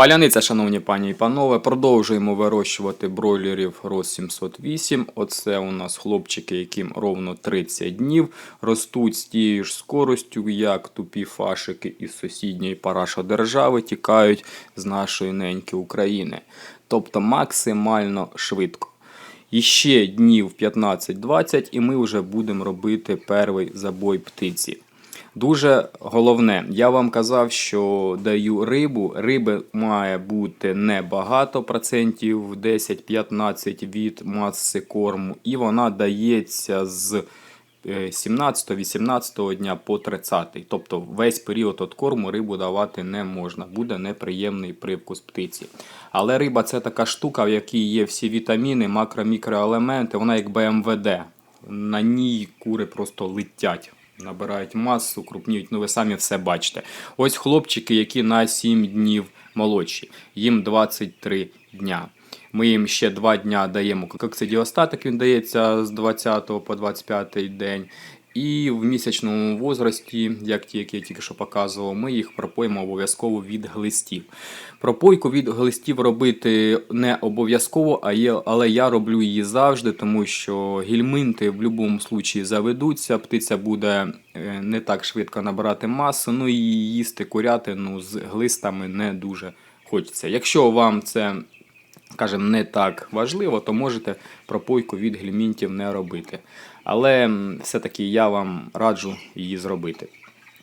Паляниця, шановні пані і панове, продовжуємо вирощувати бройлерів ROS 708. Оце у нас хлопчики, яким ровно 30 днів, ростуть з тією ж скоростю, як тупі фашики із сусідньої парашодержави тікають з нашої неньки України. Тобто максимально швидко. Іще днів 15-20 і ми вже будемо робити перший забой птиці. Дуже головне, я вам казав, що даю рибу. Риби має бути небагато, процентів 10-15 від маси корму, і вона дається з 17-18 дня по 30. Тобто весь період від корму рибу давати не можна, буде неприємний привкус птиці. Але риба це така штука, в якій є всі вітаміни, макро-мікроелементи, вона як БМВД. На ній кури просто летять набирають масу, крупніють. Ну ви самі все бачите. Ось хлопчики, які на 7 днів молодші, їм 23 дня. Ми їм ще 2 дня даємо коксидіостатик, він дається з 20 по 25 день. І в місячному возрасті, як ті, які я тільки що показував, ми їх пропоїмо обов'язково від глистів. Пропойку від глистів робити не обов'язково, але я роблю її завжди, тому що гільминти в будь-якому випадку заведуться, птиця буде е, не так швидко набирати масу, ну і їсти курятину з глистами не дуже хочеться. Якщо вам це скажімо, не так важливо, то можете пропойку від гельмінтів не робити. Але все-таки я вам раджу її зробити.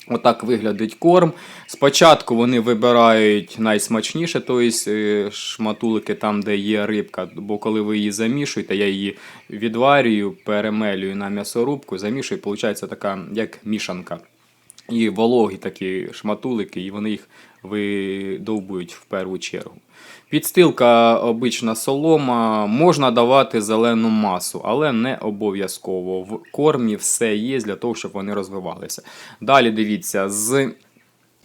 Отак виглядить корм. Спочатку вони вибирають найсмачніше, тобто шматулики там, де є рибка, бо коли ви її замішуєте, я її відварюю, перемелюю на м'ясорубку, замішую, виходить така як мішанка. І вологі такі шматулики, і вони їх видовбують в першу чергу. Підстилка обична солома, можна давати зелену масу, але не обов'язково. В кормі все є для того, щоб вони розвивалися. Далі дивіться, з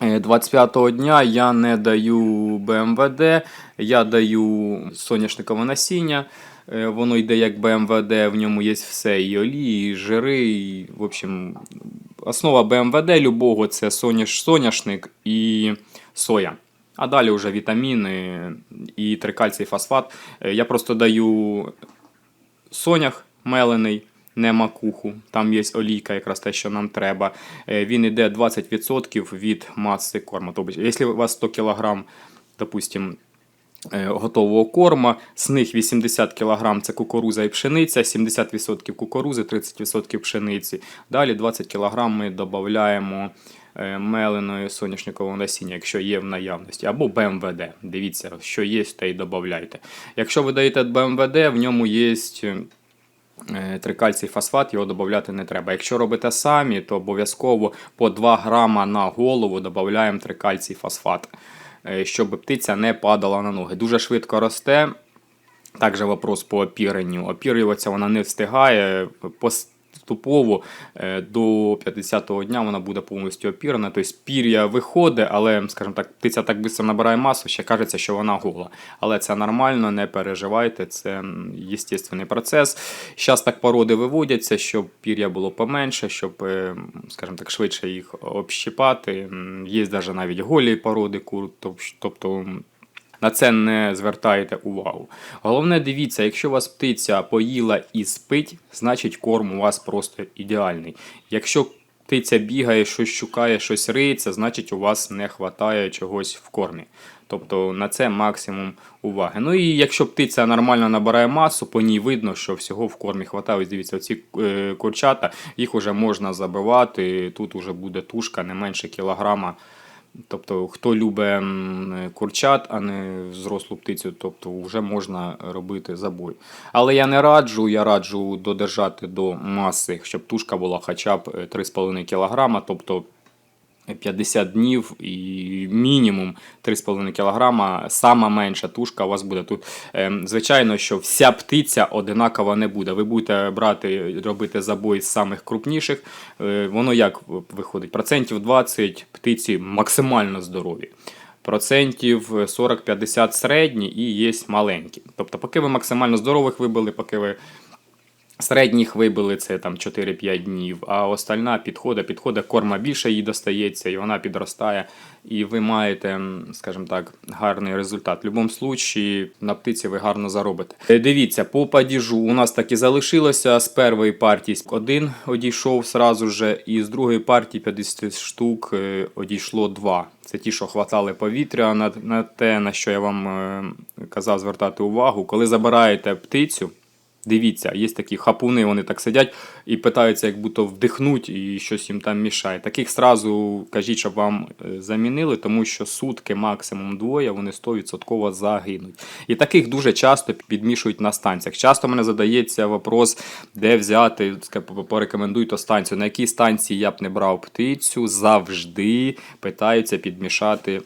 25-го дня я не даю БМВД, я даю соняшникове насіння. Е, Воно йде як БМВД, в ньому є все, і олії, і жири. І, в общем, основа БМВД любого це соняш, соняшник і соя. А далі вже вітаміни і трикальцій фосфат. Е, Я просто даю сонях мелений, не макуху. Там є олійка, якраз те, що нам треба. Е, Він йде 20% від маси корму. Тобто, якщо у вас 100 кг, допустим, е, готового корма, з них 80 кг це кукуруза і пшениця, 70% кукурузи, 30% пшениці. Далі 20 кг ми додаємо е, меленої соняшникового насіння, якщо є в наявності, або БМВД. Дивіться, що є, те й додавайте. Якщо ви даєте БМВД, в ньому є. е, Трикальцій фосфат його додати не треба. Якщо робите самі, то обов'язково по 2 грама на голову додаємо трикальцій фосфат, е, щоб птиця не падала на ноги. Дуже швидко росте. Також вопрос по опіренню. Опірюватися вона не встигає. Поступово е, до 50-го дня вона буде повністю опірена. Тобто пір'я виходить, але, скажімо так, птиця так швидко набирає масу, ще кажеться, що вона гола. Але це нормально, не переживайте, це м, естественний процес. Зараз так породи виводяться, щоб пір'я було поменше, щоб, е, скажімо так, швидше їх общипати. М, Є навіть голі породи кур, тобто. На це не звертаєте увагу. Головне, дивіться, якщо у вас птиця поїла і спить, значить корм у вас просто ідеальний. Якщо птиця бігає, щось шукає, щось риється, значить у вас не вистачає чогось в кормі. Тобто на це максимум уваги. Ну і якщо птиця нормально набирає масу, по ній видно, що всього в кормі вистачає. Ось дивіться, ці курчата, їх вже можна забивати. Тут вже буде тушка не менше кілограма. Тобто, хто любить курчат, а не взрослу птицю, тобто вже можна робити забой. Але я не раджу, я раджу додержати до маси, щоб тушка була хоча б е, 3,5 кг, тобто 50 днів і мінімум 3,5 кг. Сама менша тушка у вас буде тут. Ем, Звичайно, що вся птиця одинакова не буде. Ви будете брати, робити забой з самих крупніших. Е, Воно як виходить? Процентів 20 птиці максимально здорові. Процентів 40-50 середні і є маленькі. Тобто, поки ви максимально здорових вибили, поки ви Середніх вибили це там 4-5 днів, а остальна підходить, підходить, корма більше їй достається, і вона підростає. І ви маєте, скажімо так, гарний результат. В будь-якому випадку на птиці ви гарно заробите. Е, Дивіться, по падіжу у нас так і залишилося. З першої партії один одійшов сразу же, і з другої партії 50 штук е, одійшло два. Це ті, що хватали повітря на, на те, на що я вам е, казав звертати увагу. Коли забираєте птицю, Дивіться, є такі хапуни, вони так сидять і питаються, як будто вдихнуть і щось їм там мішає. Таких сразу кажіть, щоб вам е, замінили, тому що сутки, максимум двоє, вони 100% загинуть. І таких дуже часто підмішують на станціях. Часто мене задається вопрос, де взяти, порекомендуйте станцію. На якій станції я б не брав птицю, завжди питаються підмішати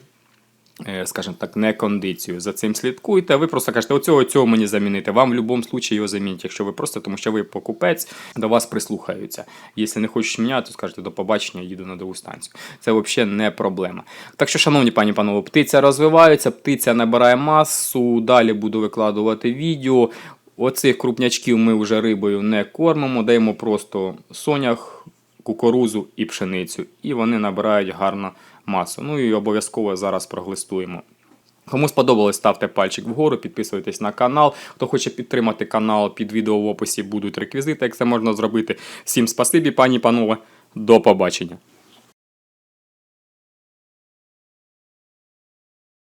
скажімо так, не кондицію. За цим слідкуйте. Ви просто кажете, оцього цього мені замінити. Вам в будь-якому випадку його замінять, якщо ви просто, тому що ви покупець, до вас прислухаються. Якщо не хочеш міняти, то скажете до побачення, їду на другу станцію. Це взагалі не проблема. Так що, шановні пані панове, птиця розвивається, птиця набирає масу. Далі буду викладувати відео. Оцих крупнячків ми вже рибою не кормимо, даємо просто сонях, кукурузу і пшеницю. І вони набирають гарно масу. Ну і обов'язково зараз проглистуємо. Кому сподобалось, ставте пальчик вгору, підписуйтесь на канал. Хто хоче підтримати канал, під відео в описі будуть реквізити, як це можна зробити. Всім спасибі, пані панове. До побачення.